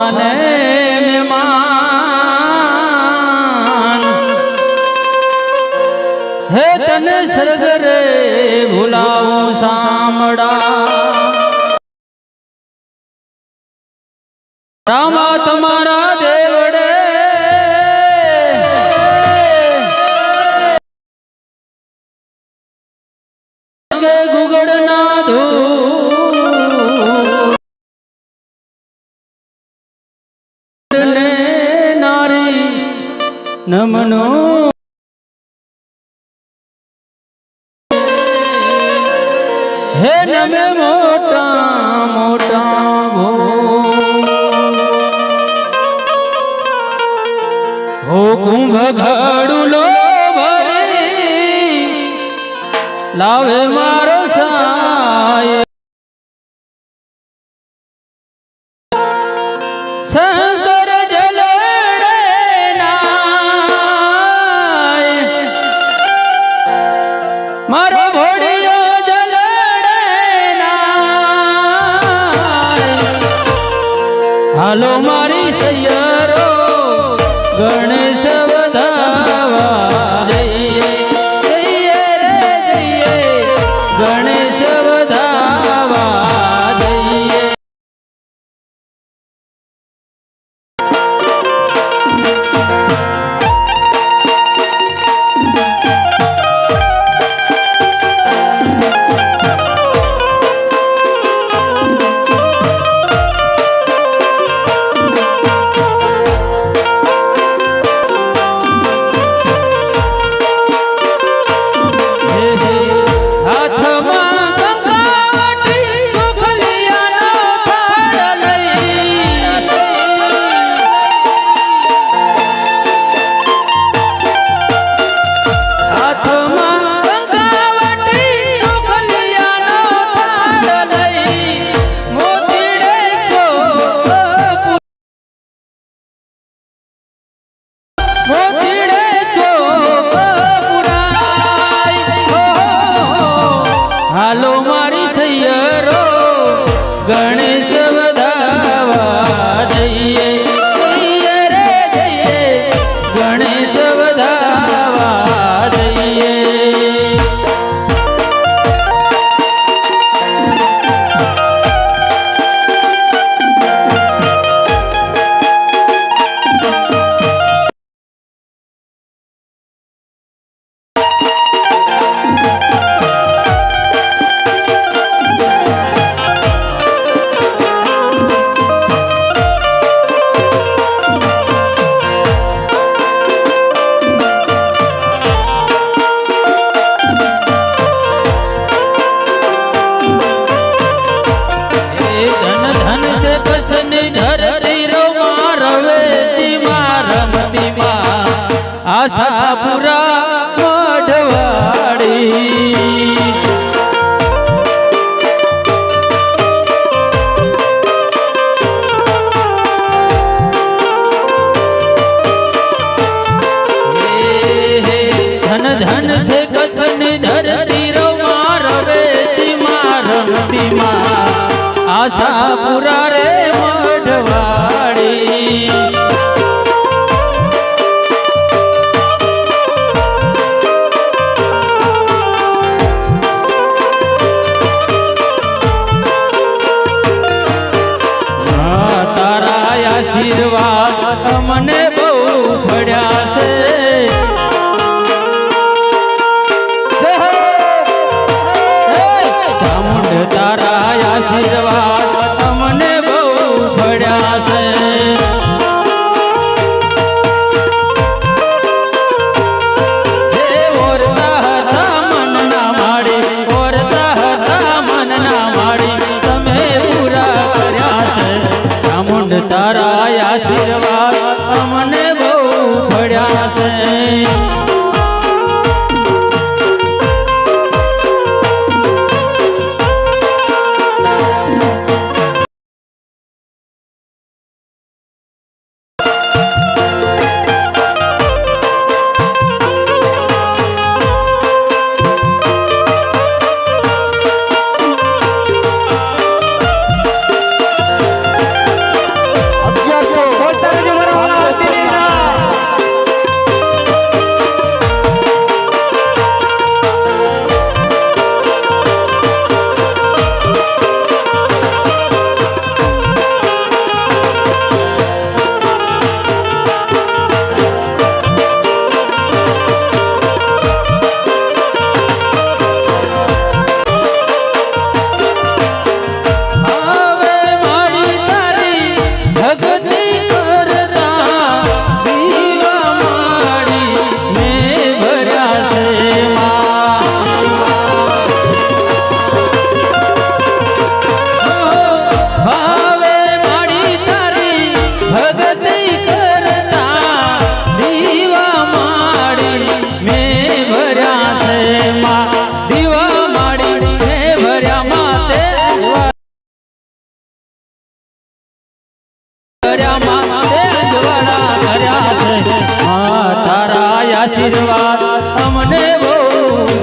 અને મહેમાન. હે તને સરગરે બ્રહ્મનો હે નમે મોટા મોટા ભો હો કુંભ ઘડુલો ભરે. લાવે મારો સા ಹೋಗಿ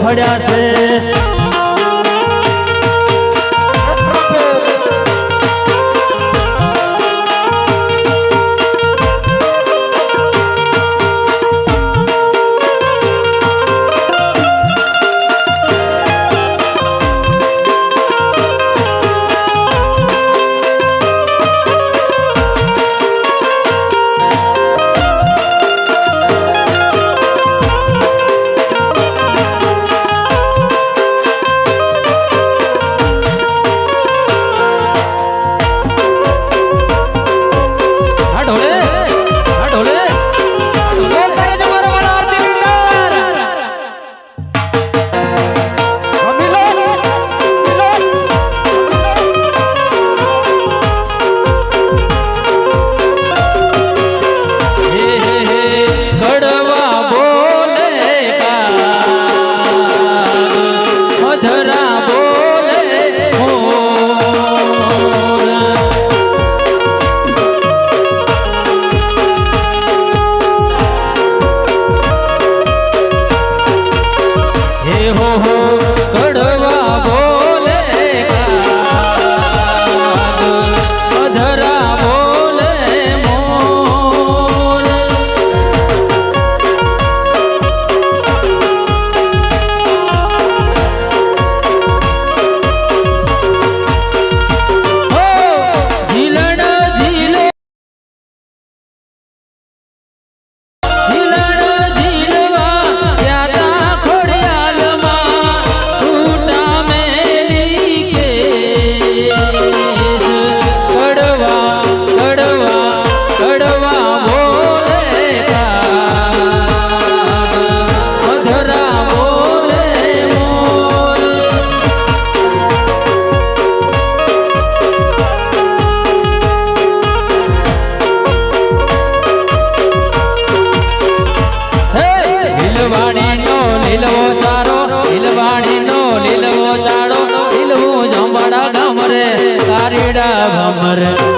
પડ્યા છે. અમર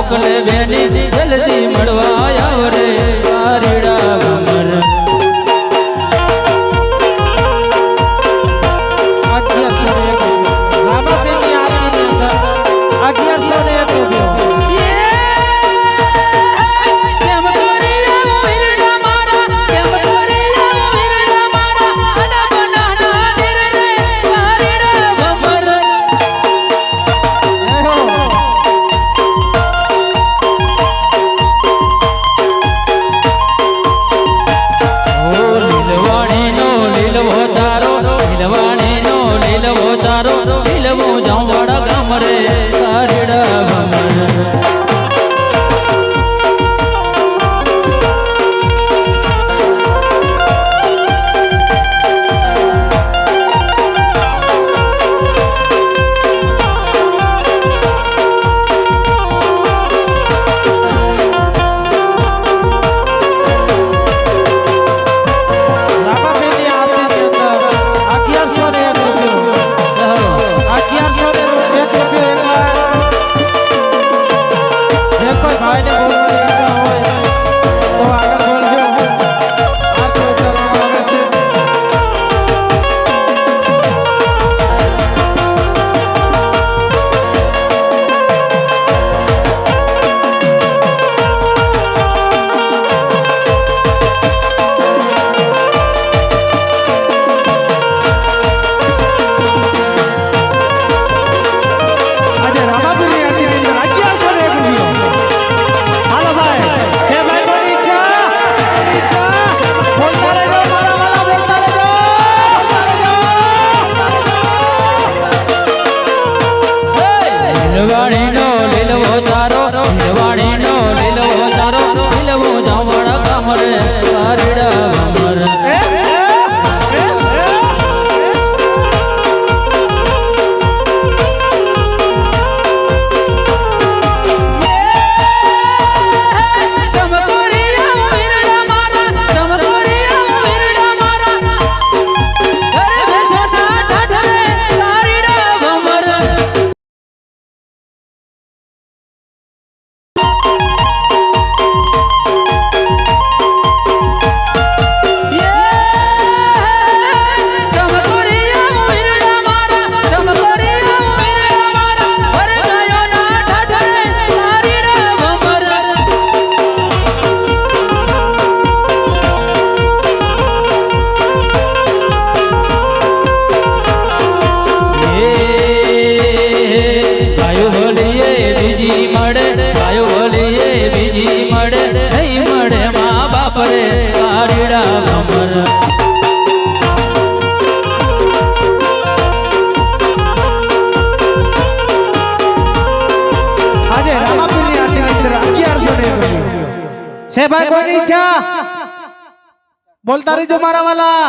મોકલે બેની જલ્દી મળવા આવ છે ભાઈ કોની ઈચ્છા બોલતા રહેજો મારા વાલા.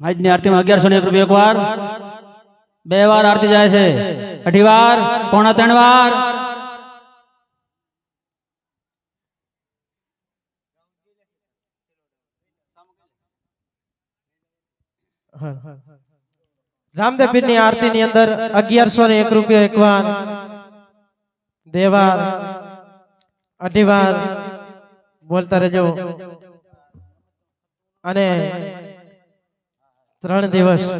આજની આરતીમાં અગિયારસો ને એક રૂપિયા એક વાર બે વાર આરતી જાય છે. અઢી વાર પોણા ત્રણ વાર. રામદેવ પીરની આરતીની અંદર અગિયારસો ને એક રૂપિયો એક વાર દેવાર અઢી વાર બોલતા રહેજો. અને ત્રણ દિવસ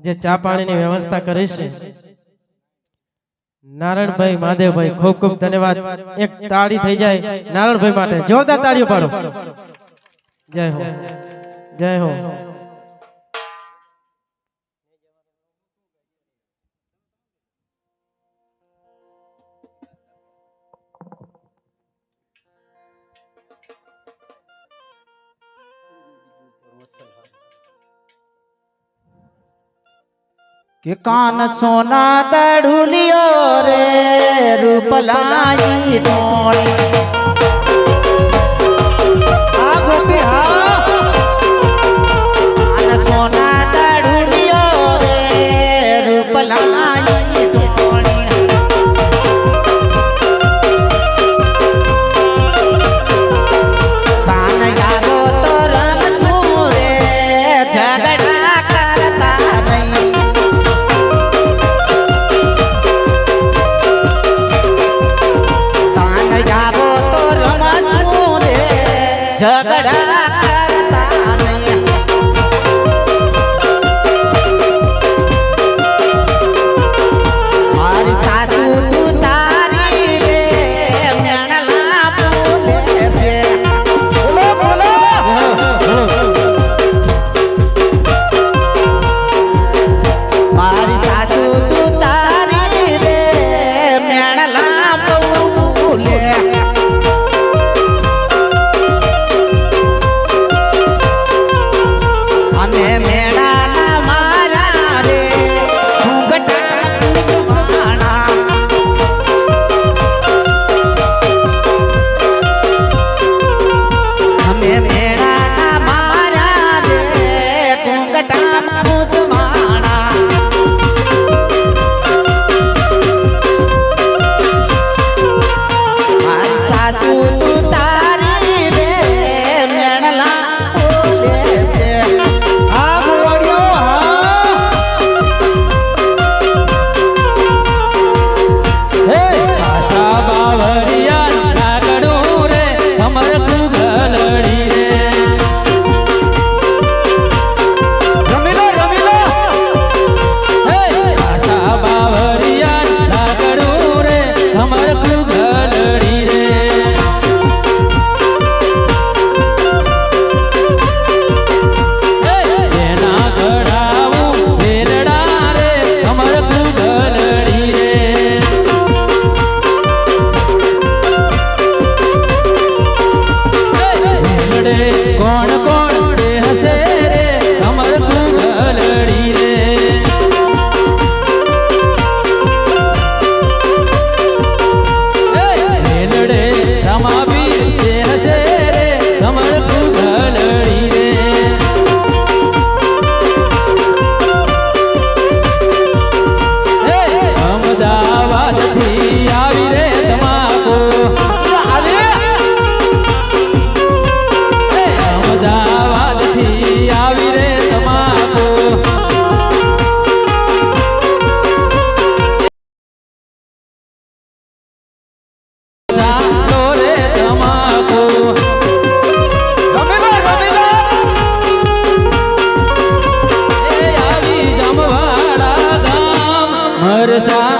જે ચા પાણીની વ્યવસ્થા કરી છે. નારાયણભાઈ મહાદેવભાઈ ખૂબ ખૂબ ધન્યવાદ. એક તાળી થઈ જાય. નારાયણભાઈ માટે. જોરદાર તાળીઓ પાડો. જય હો. જય હો. કે કાન સોના દડુલિયો રે રૂપલાઈ ટોણી હા সারা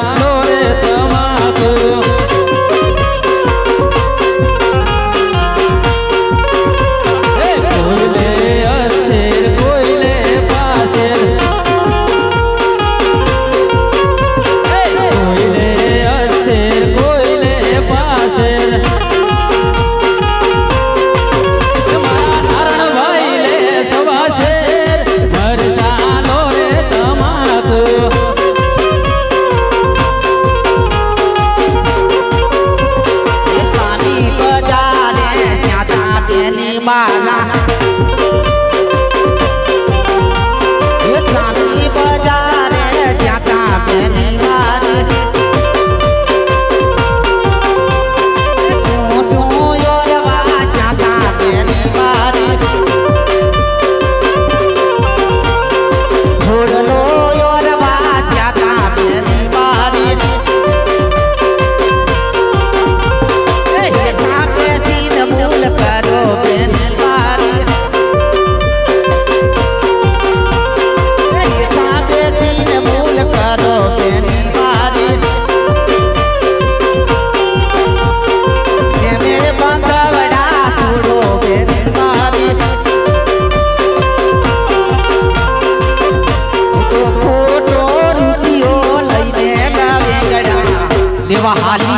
એવા હાલી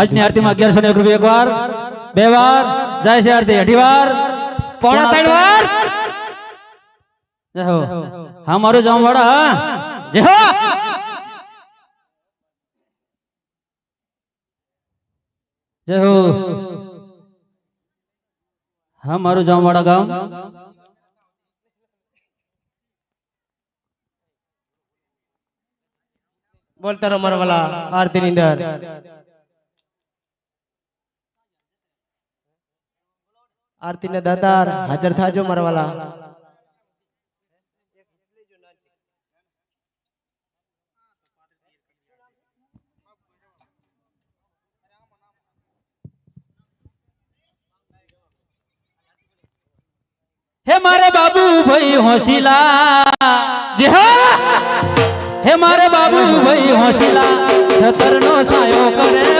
આજની આરતીમાં અગિયારસો એક રૂપિયા એક વાર બે વાર જાય છે આરતી અઢી વાર પોણા ત્રણ વાર હા મારું જામ વાળા જય હો જય હો હા મારું જામવાડા ગામ બોલતા રહો મારા વાલા આરતી ની અંદર આરતી ને દાતાર હાજર થાજો મારવાલા. હે મારે બાબુ ભાઈ હોશીલા. હે મારે બાબુ ભાઈ હોશીલા. છતરનો સાયો કરે